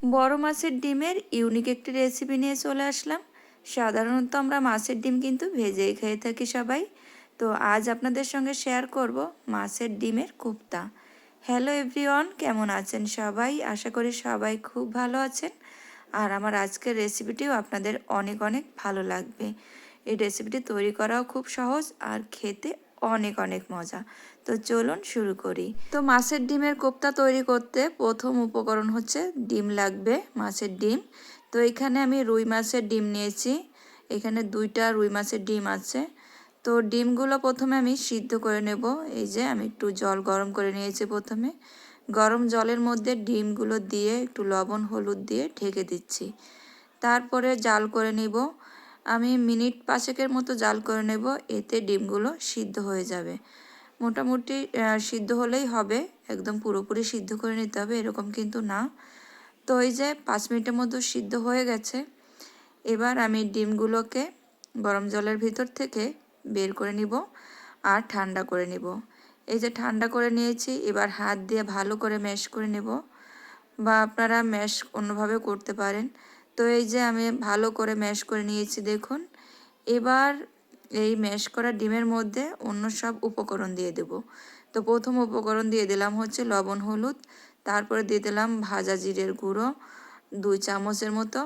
বড় মাছের ডিমের ইউনিক একটি রেসিপি নিয়ে চলে আসলাম। সাধারণত আমরা মাছের ডিম কিন্তু ভেজেই খেয়ে থাকি সবাই। তো আজ আপনাদের সঙ্গে শেয়ার করব মাছের ডিমের কুপ্তা। হ্যালো এভরিওয়ান কেমন আছেন সবাই? আশা করি সবাই খুব ভালো আছেন। আর আমার আজকের রেসিপিটিও আপনাদের অনেক অনেক ভালো লাগবে। এই রেসিপিটি তৈরি করাও খুব সহজ আর খেতে অনেক অনেক মজা। তো চলুন শুরু করি। তো মাছের ডিমের কোপ্তা তৈরি করতে প্রথম উপকরণ হচ্ছে ডিম লাগবে, মাছের ডিম। তো এখানে আমি রুই মাছের ডিম নিয়েছি। এখানে দুইটা রুই মাছের ডিম আছে। তো ডিমগুলো প্রথমে আমি সিদ্ধ করে নেব। এই যে আমি একটু জল গরম করে নিয়েছি প্রথমে। গরম জলের মধ্যে ডিমগুলো দিয়ে একটু লবণ, হলুদ দিয়ে ঢেকে দিচ্ছি। তারপরে জাল করে নিব। আমি মিনিট পাঁচেকের মতো জাল করে নেব, এতে ডিমগুলো সিদ্ধ হয়ে যাবে। মোটামুটি সিদ্ধ হলেই হবে, একদম পুরোপুরি সিদ্ধ করে নিতে হবে, এরকম কিন্তু না। তো এই যে পাঁচ মিনিটের মতো সিদ্ধ হয়ে গেছে, এবার আমি ডিমগুলোকে গরম জলের ভিতর থেকে বের করে নিব আর ঠান্ডা করে নিব। এই যে ঠান্ডা করে নিয়েছি, এবার হাত দিয়ে ভালো করে ম্যাশ করে নেব বা আপনারা ম্যাশ অন্যভাবে করতে পারেন। তো এই যে আমি ভালো করে ম্যাশ করে নিয়েছি দেখুন। এবার এই ম্যাশ করা ডিমের মধ্যে অন্য সব উপকরণ দিয়ে দেব। তো প্রথম উপকরণ দিয়ে দিলাম হচ্ছে লবণ, হলুদ। তারপরে দিয়ে দিলাম ভাজা জিরের গুঁড়ো দুই চামচের মতো।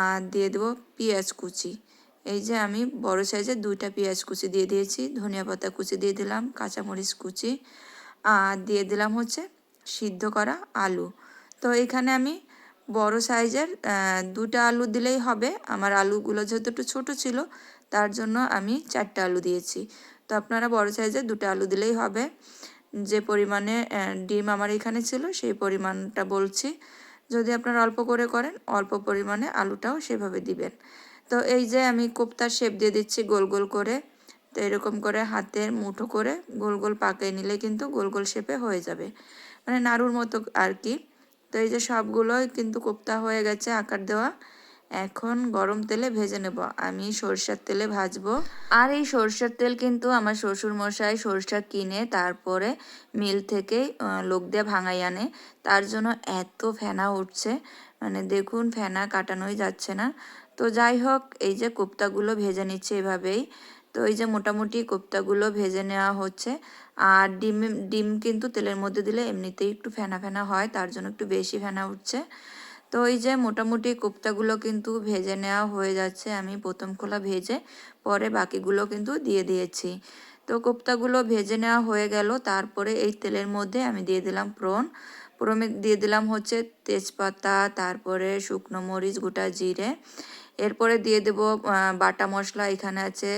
আর দিয়ে দেবো পেঁয়াজ কুচি। এই যে আমি বড় সাইজের দুইটা পেঁয়াজ কুচি দিয়ে দিয়েছি। ধনিয়া পাতা কুচি দিয়ে দিলাম, কাঁচামরিচ কুচি। আর দিয়ে দিলাম হচ্ছে সিদ্ধ করা আলু। তো এখানে আমি বড় সাইজের দুটা আলু দিলেই হবে। আমার আলুগুলো যেহেতু একটু ছোটো ছিল, তার জন্য আমি চারটে আলু দিয়েছি। তো আপনারা বড় সাইজের দুটো আলু দিলেই হবে। যে পরিমাণে ডিম আমার এখানে ছিল, সেই পরিমাণটা বলছি। যদি আপনারা অল্প করে করেন, অল্প পরিমাণে আলুটাও সেভাবে দিবেন। তো এই যে আমি কোপ্তার শেপ দিয়ে দিচ্ছি গোল গোল করে, তো এরকম করে হাতের মুঠো করে গোল গোল পাকিয়ে নিলে কিন্তু গোল গোল শেপে হয়ে যাবে। মানে নাড়ুর মতো আর কি। তো এই যে সবগুলোই কিন্তু কোপ্তা হয়ে গেছে আকার দেওয়া। এখন গরম তেলে ভেজে নেব। আমি সরষের তেলে ভাজবো। আর এই সরষের তেল কিন্তু আমার শ্বশুর মশাই সরষা কিনে তারপরে মিল থেকে লোক দিয়ে ভাঙাই আনে। তার জন্য এত ফেনা উঠছে। মানে দেখুন ফেনা কাটানোই যাচ্ছে না। তো যাই হোক, এই যে কোপ্তাগুলো ভেজে নিচ্ছে এভাবেই। তো এই যে মোটামুটি কোপ্তাগুলো ভেজে নেওয়া হচ্ছে। আর ডিম ডিম কিন্তু তেলের মধ্যে দিলে এমনিতেই একটু ফেনা ফেনা হয়, তার জন্য একটু বেশি ফেনা উঠছে। তো এই যে মোটামুটি কোপ্তাগুলো কিন্তু ভেজে নেওয়া হয়ে যাচ্ছে, আমি প্রথম খোলা ভেজে পরে বাকিগুলো কিন্তু দিয়ে দিয়েছি। তো কোপ্তাগুলো ভেজে নেওয়া হয়ে গেল, তারপরে এই তেলের মধ্যে আমি দিয়ে দিলাম প্রন। প্রমে দিয়ে দিলাম হচ্ছে তেজপাতা, তারপরে শুকনো মরিচ, গোটা জিরে। এরপরে দিয়ে দেব বাটা মশলা এখানে আছে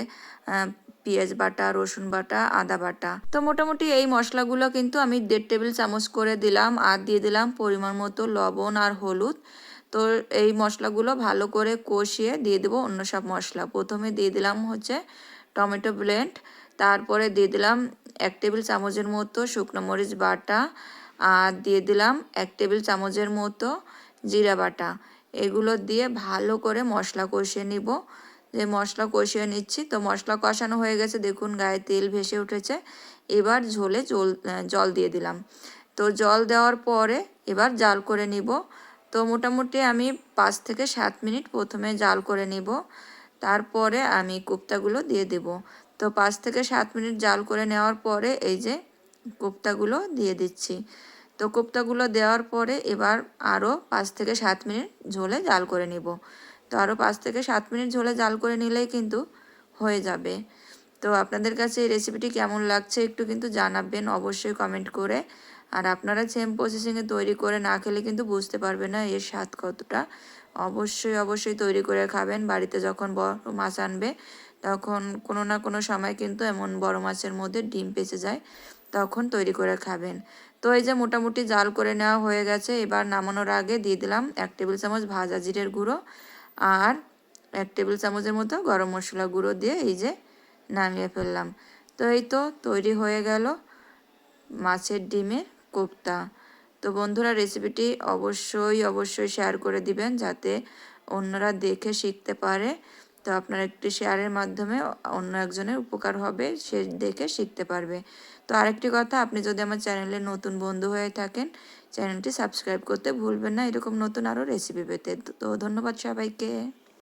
পেঁয়াজ বাটা, রসুন বাটা, আদা বাটা। তো মোটামুটি এই মশলাগুলো কিন্তু আমি দেড় টেবিল চামচ করে দিলাম আর দিয়ে দিলাম পরিমাণ মতো লবণ আর হলুদ। তো এই মশলাগুলো ভালো করে কষিয়ে দিয়ে দেবো অন্য সব মশলা। প্রথমে দিয়ে দিলাম হচ্ছে টমেটো ব্লেন্ড, তারপরে দিয়ে দিলাম এক টেবিল চামচের মতো শুকনো মরিচ বাটা, আর দিয়ে দিলাম এক টেবিল চামচের মতো জিরা বাটা। এগুলো দিয়ে ভালো করে মশলা কষিয়ে নিব। যে মশলা কষিয়ে নিচ্ছি, তো মশলা কষানো হয়ে গেছে। দেখুন, গায়ে তেল ভেসে উঠেছে। এবার ঝোলে জল জল দিয়ে দিলাম। তো জল দেওয়ার পরে এবার জাল করে নিব। তো মোটামুটি আমি পাঁচ থেকে সাত মিনিট প্রথমে জাল করে নিব। তারপরে আমি কোপ্তাগুলো দিয়ে দেব। তো পাঁচ থেকে সাত মিনিট জাল করে নেওয়ার পরে এই যে কোপ্তাগুলো দিয়ে দিচ্ছি। তো কোপ্তাগুলো দেওয়ার পরে এবার আরও পাঁচ থেকে সাত মিনিট ঝোলে জাল করে নিব। তো আরও পাঁচ থেকে সাত মিনিট ঝোলে জাল করে নিলেই কিন্তু হয়ে যাবে। তো আপনাদের কাছে এই রেসিপিটি কেমন লাগছে একটু কিন্তু জানাবেন, অবশ্যই কমেন্ট করে। আর আপনারা সেম প্রসেসিংয়ে তৈরি করে না খেলে কিন্তু বুঝতে পারবে না এর স্বাদ কতটা। অবশ্যই অবশ্যই তৈরি করে খাবেন। বাড়িতে যখন বড় মাছ আনবে, তখন কোনো না কোনো সময় কিন্তু এমন বড় মাছের মধ্যে ডিম পেঁচে যায়। তখন তৈরি করে খাবেন। তো এই যে মোটামুটি জাল করে নেওয়া হয়ে গেছে, এবার নামানোর আগে দিয়ে দিলাম এক টেবিল চামচ ভাজা জিরের গুঁড়ো আর এক টেবিল চামচের মতো গরম মশলা গুঁড়ো দিয়ে এই যে নামিয়ে ফেললাম। তো এই তো তৈরি হয়ে গেল মাছের ডিমের কোপ্তা। তো বন্ধুরা রেসিপিটি অবশ্যই অবশ্যই শেয়ার করে দিবেন যাতে অন্যরা দেখে শিখতে পারে। তো আপনার একটি শেয়ারের মাধ্যমে অন্য একজনের উপকার হবে, সে দেখে শিখতে পারবে। তো আরেকটি কথা, আপনি যদি আমার চ্যানেলে নতুন বন্ধু হয়ে থাকেন, চ্যানেলটি সাবস্ক্রাইব করতে ভুলবেন না। এরকম নতুন আরও রেসিপি পেতে। তো ধন্যবাদ সবাইকে।